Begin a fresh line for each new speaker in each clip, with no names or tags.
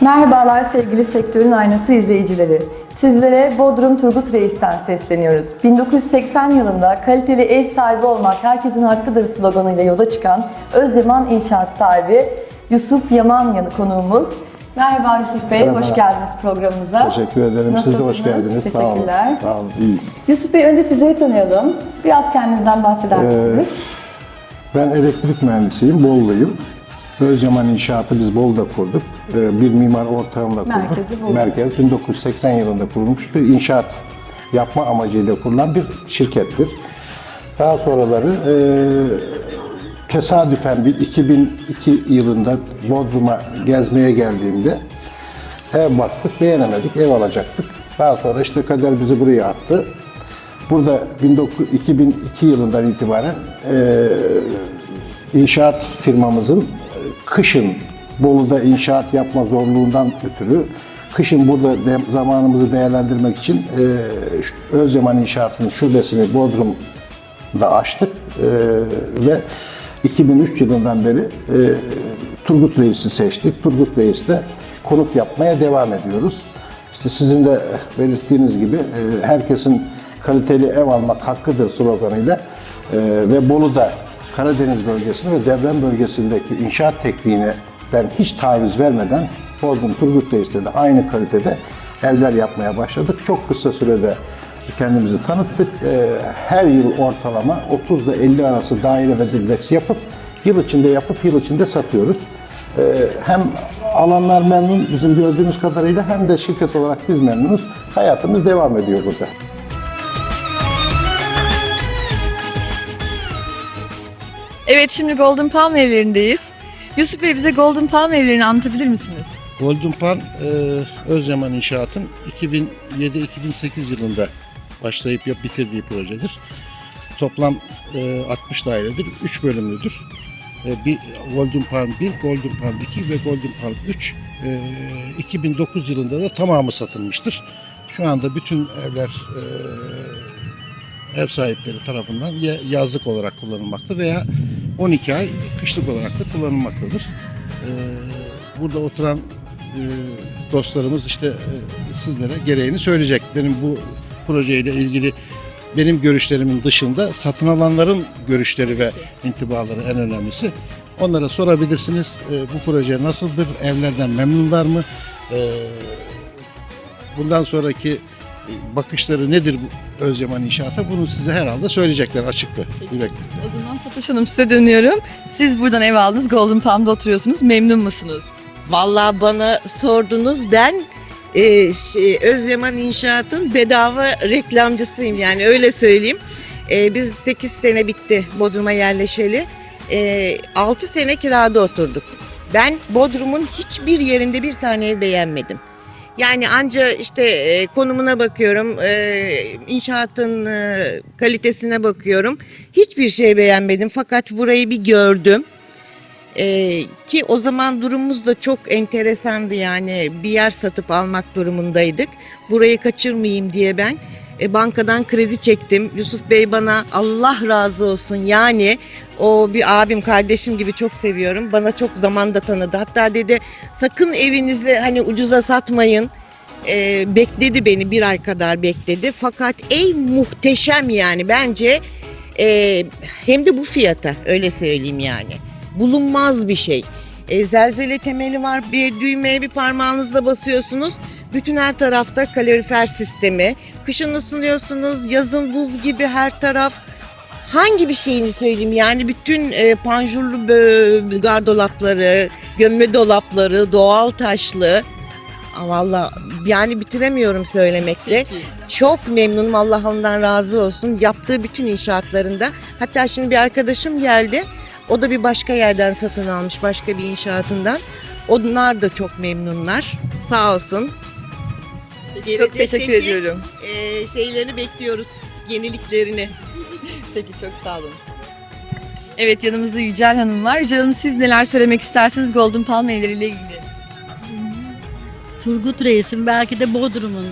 Merhabalar sevgili sektörün aynası izleyicileri. Sizlere Bodrum Turgut Reis'ten sesleniyoruz. 1980 yılında kaliteli ev sahibi olmak herkesin hakkıdır sloganıyla yola çıkan Özyaman İnşaat sahibi Yusuf Yaman yanı konuğumuz. Merhaba Yusuf Bey,
Merhaba.
hoş geldiniz programımıza.
Teşekkür ederim. Siz de hoş
Nasılsınız?
geldiniz. Sağ olun.
Teşekkürler.
Sağ olun. İyi.
Yusuf Bey önce sizleri tanıyalım. Biraz kendinizden bahseder misiniz?
Ben elektrik mühendisiyim, Bolluyum. Özyaman İnşaatı biz Bolu'da kurduk. Ee, Bir mimar ortağımla kurduk.
Merkezi Bolu.
Merkez 1980 yılında kurulmuş bir inşaat yapma amacıyla kurulan bir şirkettir. Daha sonraları e, tesadüfen bir 2002 yılında Bodrum'a gezmeye geldiğimde ev baktık, beğenemedik, ev alacaktık. Daha sonra işte kader bizi buraya attı. Burada 19 2002 yılından itibaren e, inşaat firmamızın kışın Bolu'da inşaat yapma zorluğundan ötürü kışın burada de- zamanımızı değerlendirmek için e, Özyaman İnşaat'ın şubesini Bodrum'da açtık E, ve 2003 yılından beri e, Turgut Reis'i seçtik. Turgut Reis'te konut yapmaya devam ediyoruz. İşte sizin de belirttiğiniz gibi e, herkesin kaliteli ev almak hakkıdır sloganıyla e, ve Bolu'da Karadeniz bölgesinde ve Devrem bölgesindeki inşaat tekniğine ben hiç taviz vermeden Bodrum Turgut Reis'te de aynı kalitede evler yapmaya başladık. Çok kısa sürede kendimizi tanıttık. E, Her yıl ortalama 30 ile 50 arası daire ve dubleks yapıp yıl içinde yapıp yıl içinde satıyoruz. Ee, hem alanlar memnun bizim gördüğümüz kadarıyla hem de şirket olarak biz memnunuz. Hayatımız devam ediyor burada.
Evet şimdi Golden Palm evlerindeyiz. Yusuf Bey bize Golden Palm evlerini anlatabilir misiniz?
Golden Pan e, Özyaman İnşaat'ın 2007-2008 yılında başlayıp yap bitirdiği projedir. Toplam e, 60 dairedir, 3 bölümlüdür. E, bir Golden Pan 1, Golden Pan 2 ve Golden Pan 3. E, 2009 yılında da tamamı satılmıştır. Şu anda bütün evler e, ev sahipleri tarafından ya yazlık olarak kullanılmakta veya 12 ay kışlık olarak da kullanılmaktadır. E, burada oturan e, dostlarımız işte e, sizlere gereğini söyleyecek. Benim bu projeyle ilgili benim görüşlerimin dışında satın alanların görüşleri ve intibaları en önemlisi. Onlara sorabilirsiniz. E, bu proje nasıldır? Evlerden memnunlar mı? Bundan sonraki bakışları nedir bu Özyaman İnşaat'a? Bunu size herhalde söyleyecekler açıklı, yürekli.
O zaman Fatoş Hanım size dönüyorum. Siz buradan ev aldınız, Golden Palm'da oturuyorsunuz. Memnun musunuz?
Vallahi bana sordunuz ben e, şey, Özyaman İnşaat'ın bedava reklamcısıyım yani öyle söyleyeyim. E, biz 8 sene bitti Bodrum'a yerleşeli. E, 6 sene kirada oturduk. Ben Bodrum'un hiçbir yerinde bir tane ev beğenmedim. Yani anca işte e, konumuna bakıyorum, e, inşaatın e, kalitesine bakıyorum. Hiçbir şey beğenmedim fakat burayı bir gördüm. Ee, ki o zaman durumumuz da çok enteresandı yani bir yer satıp almak durumundaydık. Burayı kaçırmayayım diye ben e, bankadan kredi çektim. Yusuf Bey bana Allah razı olsun yani o bir abim kardeşim gibi çok seviyorum. Bana çok zamanda tanıdı. Hatta dedi sakın evinizi hani ucuza satmayın. Ee, bekledi beni bir ay kadar bekledi. Fakat ev muhteşem yani bence e, hem de bu fiyata öyle söyleyeyim yani bulunmaz bir şey. E, zelzele temeli var. Bir düğmeye bir parmağınızla basıyorsunuz. Bütün her tarafta kalorifer sistemi. Kışın ısınıyorsunuz. Yazın buz gibi her taraf. Hangi bir şeyini söyleyeyim yani bütün e, panjurlu bö- gardolapları, gömme dolapları, doğal taşlı. Aa, Valla yani bitiremiyorum söylemekle. Çok memnunum Allah ondan razı olsun. Yaptığı bütün inşaatlarında. Hatta şimdi bir arkadaşım geldi. O da bir başka yerden satın almış başka bir inşaatından. Onlar da çok memnunlar. Sağ olsun.
Çok teşekkür ediyorum.
e, şeylerini bekliyoruz. Yeniliklerini.
Peki çok sağ olun. Evet yanımızda Yücel Hanım var. Yücel Hanım siz neler söylemek istersiniz Golden Palm evleriyle ilgili?
Turgut Reis'in belki de Bodrum'un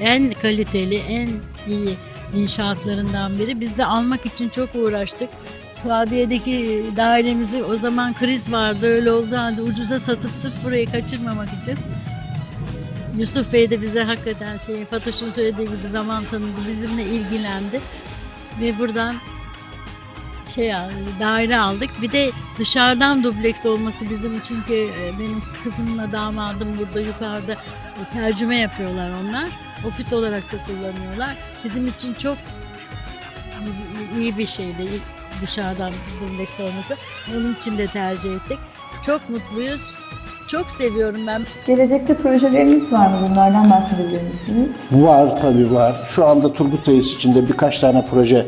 en kaliteli, en iyi inşaatlarından biri. Biz de almak için çok uğraştık. Suadiye'deki dairemizi o zaman kriz vardı. Öyle oldu halde ucuza satıp sırf burayı kaçırmamak için. Yusuf Bey de bize hakikaten şey Fatoş'un söylediği gibi zaman tanıdı. Bizimle ilgilendi. Ve buradan şey al- daire aldık. Bir de dışarıdan dubleks olması bizim çünkü e, benim kızımla damadım burada yukarıda e, tercüme yapıyorlar onlar. Ofis olarak da kullanıyorlar. Bizim için çok iyi bir şeydi dışarıdan dubleks olması. Onun için de tercih ettik. Çok mutluyuz. Çok seviyorum ben.
Gelecekte projeleriniz var mı? Bunlardan bahsedebilir misiniz?
Var tabii var. Şu anda Turgut Reis içinde birkaç tane proje,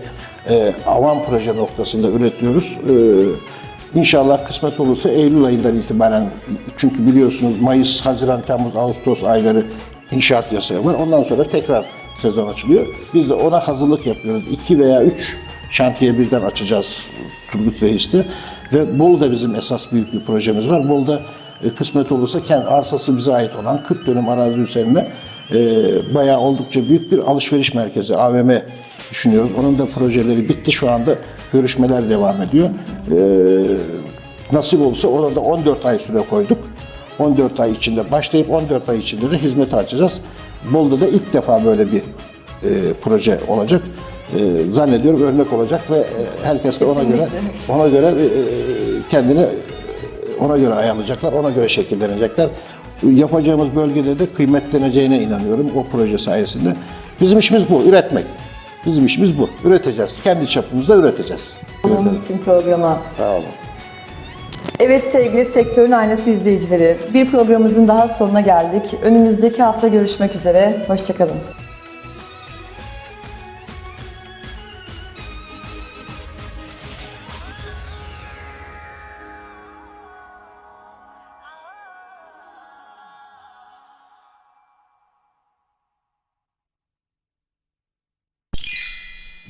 e, avan proje noktasında üretiyoruz. E, İnşallah kısmet olursa Eylül ayından itibaren, çünkü biliyorsunuz Mayıs, Haziran, Temmuz, Ağustos ayları inşaat yasağı var. Ondan sonra tekrar sezon açılıyor. Biz de ona hazırlık yapıyoruz. İki veya üç şantiye birden açacağız Turgut Reis'te. Ve Bolu'da bizim esas büyük bir projemiz var. Bolu'da e, kısmet olursa kendi arsası bize ait olan 40 dönüm arazi üzerine e, bayağı oldukça büyük bir alışveriş merkezi AVM düşünüyoruz. Onun da projeleri bitti. Şu anda görüşmeler devam ediyor. E, nasip olursa orada 14 ay süre koyduk. 14 ay içinde başlayıp 14 ay içinde de hizmet açacağız. Bolu'da da ilk defa böyle bir e, proje olacak. E, zannediyorum örnek olacak ve e, herkes de ona göre ona göre e, kendini ona göre ayarlayacaklar, ona göre şekillenecekler. Yapacağımız bölgede de kıymetleneceğine inanıyorum o proje sayesinde. Bizim işimiz bu, üretmek. Bizim işimiz bu. Üreteceğiz. Kendi çapımızda üreteceğiz.
Olduğunuz için programa.
Sağ olun.
Evet sevgili Sektörün Aynası izleyicileri, bir programımızın daha sonuna geldik. Önümüzdeki hafta görüşmek üzere, hoşçakalın.